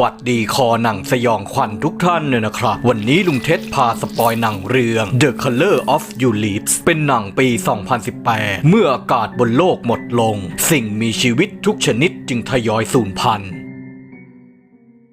วัสดีคอหนังสยองขวัญทุกท่านเลยนะครับ วันนี้ลุงเท็ดพาสปอยหนังเรื่อง The Color of Your Lips เป็นหนังปี 2018 เมื่ออากาศบนโลกหมดลง สิ่งมีชีวิตทุกชนิดจึงทยอยสูญพันธุ์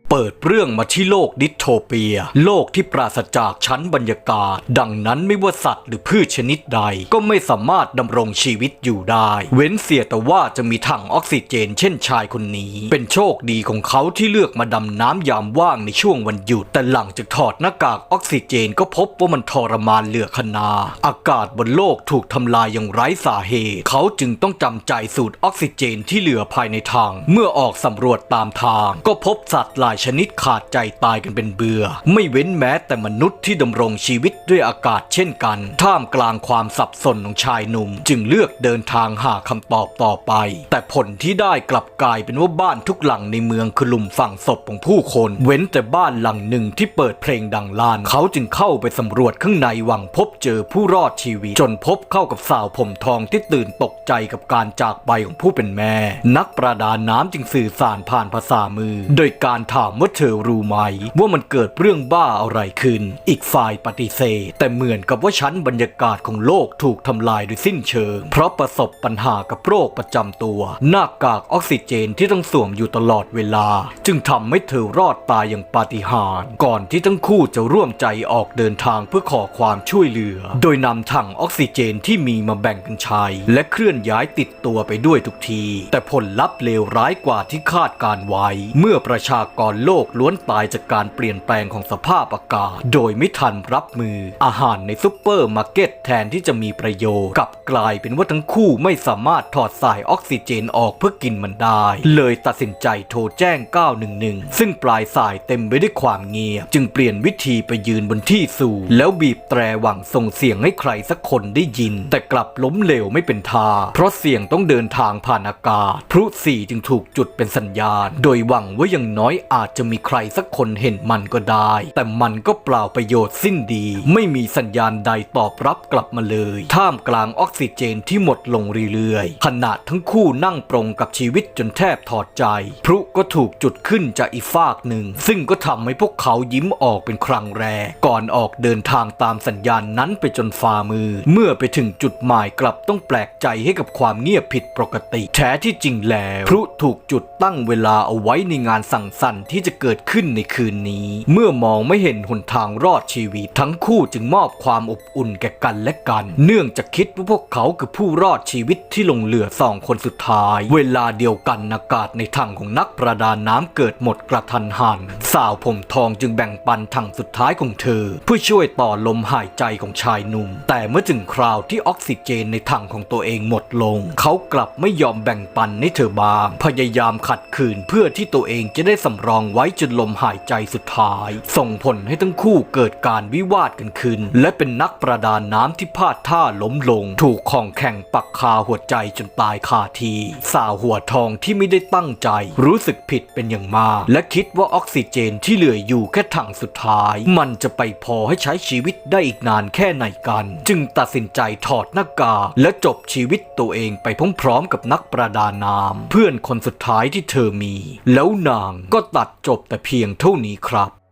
เปิดเรื่องมาที่โลกดิสโทเปีย โลกที่ปราศจากชั้นบรรยากาศ ดังนั้นไม่ว่าสัตว์หรือพืชชนิดใด ก็ไม่สามารถดำรงชีวิตอยู่ได้ เว้นเสียแต่ว่าจะมีถังออกซิเจน เช่นชายคนนี้ เป็นโชคดีของเขาที่เลือกมาดำน้ำยามว่างในช่วงวันหยุด แต่หลังจากถอดหน้ากากออกซิเจนก็พบว่ามันทรมานเหลือขนา อากาศบนโลกถูกทำลายอย่างไร้สาเหตุ เขาจึงต้องจำใจสูดออกซิเจนที่เหลือภายในถังเมื่อออกสำรวจตามทาง ก็พบสัตว์หลายชนิดขาดใจตายกันเป็นเบื่อ ไม่เว้นแม้แต่มนุษย์ที่ดำรงชีวิตด้วยอากาศเช่นกัน ท่ามกลางความสับสนของชายหนุ่ม จึงเลือกเดินทางหาคำตอบต่อไป แต่ผลที่ได้กลับกลายเป็นว่าบ้านทุกหลังในเมืองคือหลุมฝังศพของผู้คน เว้นแต่บ้านหลังหนึ่งที่เปิดเพลงดังลาน เขาจึงเข้าไปสำรวจข้างในหวังพบเจอผู้รอดชีวิต จนพบเข้ากับสาวผมทองที่ตื่นตกใจกับการจากไปของผู้เป็นแม่ นักประดาน้ำจึงสื่อสารผ่านภาษามือ โดยการถามามว่าเธอรู้ไหม ว่ามันเกิดเรื่องบ้าอะไรขึ้น อีกฝ่ายปฏิเสธ แต่เหมือนกับว่าชั้นบรรยากาศของโลกถูกทำลายโดยสิ้นเชิง เพราะประสบปัญหากับโรคประจำตัว หน้ากากออกซิเจนที่ต้องสวมอยู่ตลอดเวลา จึงทำให้เธอรอดตายอย่างปาฏิหาริย์ก่อนที่ทั้งคู่จะร่วมใจออกเดินทางเพื่อขอความช่วยเหลือ โดยนำถังออกซิเจนที่มีมาแบ่งกันใช้ และเคลื่อนย้ายติดตัวไปด้วยทุกที แต่ผลลัพธ์เลวร้ายกว่าที่คาดการไว้ เมื่อประชากรโลกล้วนตายจากการเปลี่ยนแปลงของสภาพอากาศ โดยไม่ทันรับมือ อาหารในซุปเปอร์มาร์เก็ตแทนที่จะมีประโยชน์ กลับกลายเป็นว่าทั้งคู่ไม่สามารถถอดสายออกซิเจนออกเพื่อกินมันได้ เลยตัดสินใจโทรแจ้ง 911 ซึ่งปลายสายเต็มไปด้วยความเงียบ จึงเปลี่ยนวิธีไปยืนบนที่สูงแล้วบีบแตรหวังส่งเสียงให้ใครสักคนได้ยิน แต่กลับล้มเหลวไม่เป็นท่าเพราะเสียงต้องเดินทางผ่านอากาศพลุสี่จึงถูกจุดเป็นสัญญาณ โดยหวังว่าอย่างน้อยอาจจะมีใครสักคนเห็นมันก็ได้ แต่มันก็เปล่าประโยชน์สิ้นดี ไม่มีสัญญาณใดตอบรับกลับมาเลย ท่ามกลางออกซิเจนที่หมดลงเรื่อยๆขณะทั้งคู่นั่งปรงกับชีวิตจนแทบถอดใจ พลุก็ถูกจุดขึ้นจากอีกฟากหนึ่ง ซึ่งก็ทำให้พวกเขายิ้มออกเป็นครั้งแรก ก่อนออกเดินทางตามสัญญาณนั้นไปจนฝ่ามือ เมื่อไปถึงจุดหมายกลับต้องแปลกใจให้กับความเงียบผิดปกติ แท้ที่จริงแล้ว พลุถูกจุดตั้งเวลาเอาไว้ในงานสั่งสรรค์ที่จะเกิดขึ้นในคืนนี้ เมื่อมองไม่เห็นหนทางรอดชีวิต ทั้งคู่จึงมอบความอบอุ่นแก่กันและกัน เนื่องจากคิดว่าพวกเขาคือผู้รอดชีวิตที่ลงเหลือสองคนสุดท้าย เวลาเดียวกันอากาศในถังของนักประดาน้ำเกิดหมดกระทันหันสาวผมทองจึงแบ่งปันถังสุดท้ายของเธอ เพื่อช่วยต่อลมหายใจของชายหนุ่ม แต่เมื่อถึงคราวที่ออกซิเจนในถังของตัวเองหมดลง เขากลับไม่ยอมแบ่งปันให้เธอบางพยายามขัดขืนเพื่อที่ตัวเองจะได้สำรองไว้จนลมหายใจสุดท้าย ส่งผลให้ทั้งคู่เกิดการวิวาทกันขึ้น และเป็นนักประดาน้ำที่พลาดท่าล้มลง ถูกของแข่งปักคาหัวใจจนตายคาทีสาวหัวทองที่ไม่ได้ตั้งใจ รู้สึกผิดเป็นอย่างมาก และคิดว่าออกซิเจนที่เหลืออยู่แค่ถังสุดท้าย มันจะไปพอให้ใช้ชีวิตได้อีกนานแค่ไหนกัน จึงตัดสินใจถอดหน้ากากและจบชีวิตตัวเองไปพร้อมๆกับนักประดาน้ำเพื่อนคนสุดท้ายที่เธอมี แล้วนางก็ตัดจบแต่เพียงเท่านี้ครับ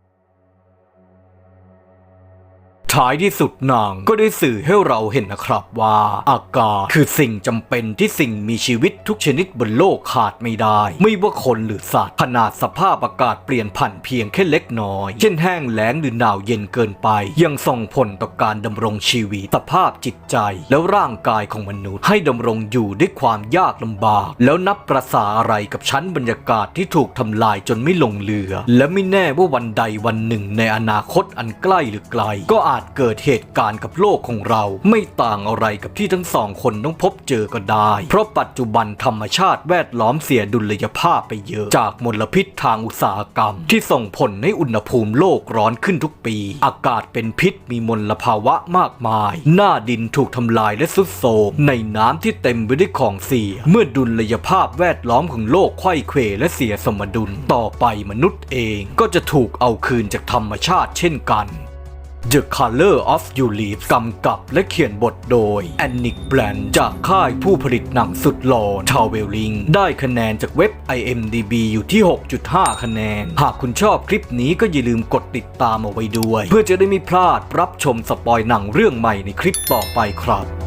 ท้ายที่สุดนางก็ได้สื่อให้เราเห็นนะครับว่า อากาศคือสิ่งจำเป็นที่สิ่งมีชีวิตทุกชนิดบนโลกขาดไม่ได้ ไม่ว่าคนหรือสัตว์ขนาดสภาพอากาศเปลี่ยนผันเพียงแค่เล็กน้อย เช่นแห้งแล้งหรือหนาวเย็นเกินไป ยังส่งผลต่อการดำรงชีวิตสภาพจิตใจ แล้วร่างกายของมนุษย์ ให้ดำรงอยู่ด้วยความยากลำบาก แล้วนับประสาอะไรกับชั้นบรรยากาศที่ถูกทำลายจนไม่ลงเหลือ และไม่แน่ว่าวันใดวันหนึ่งในอนาคตอันใกล้หรือไกล ก็อาจเกิดเหตุการณ์กับโลกของเราไม่ต่างอะไรกับที่ทั้งสองคนต้องพบเจอก็ได้ เพราะปัจจุบันธรรมชาติแวดล้อมเสียดุลยภาพไปเยอะ จากมลพิษทางอุตสาหกรรม ที่ส่งผลให้อุณหภูมิโลกร้อนขึ้นทุกปี อากาศเป็นพิษมีมลภาวะมากมาย หน้าดินถูกทำลายและสุดโทมในน้ำที่เต็มไปด้วยของเสีย เมื่อดุลยภาพแวดล้อมของโลกไขว้เขวและเสียสมดุล ต่อไปมนุษย์เองก็จะถูกเอาคืนจากธรรมชาติเช่นกัน The Color of You Leaves กำกับและเขียนบทโดย a n n i c Brand จากค่ายผู้ผลิตหนังสุดหล่อ t r a v e l i n g ได้คะแนนจากเว็บ IMDB อยู่ที่ 6.5 คะแนน หากคุณชอบคลิปนี้ก็อย่าลืมกดติดตามเอาไว้ด้วย เพื่อจะได้ไม่พลาดรับชมสปอยหนังเรื่องใหม่ในคลิปต่อไปครับ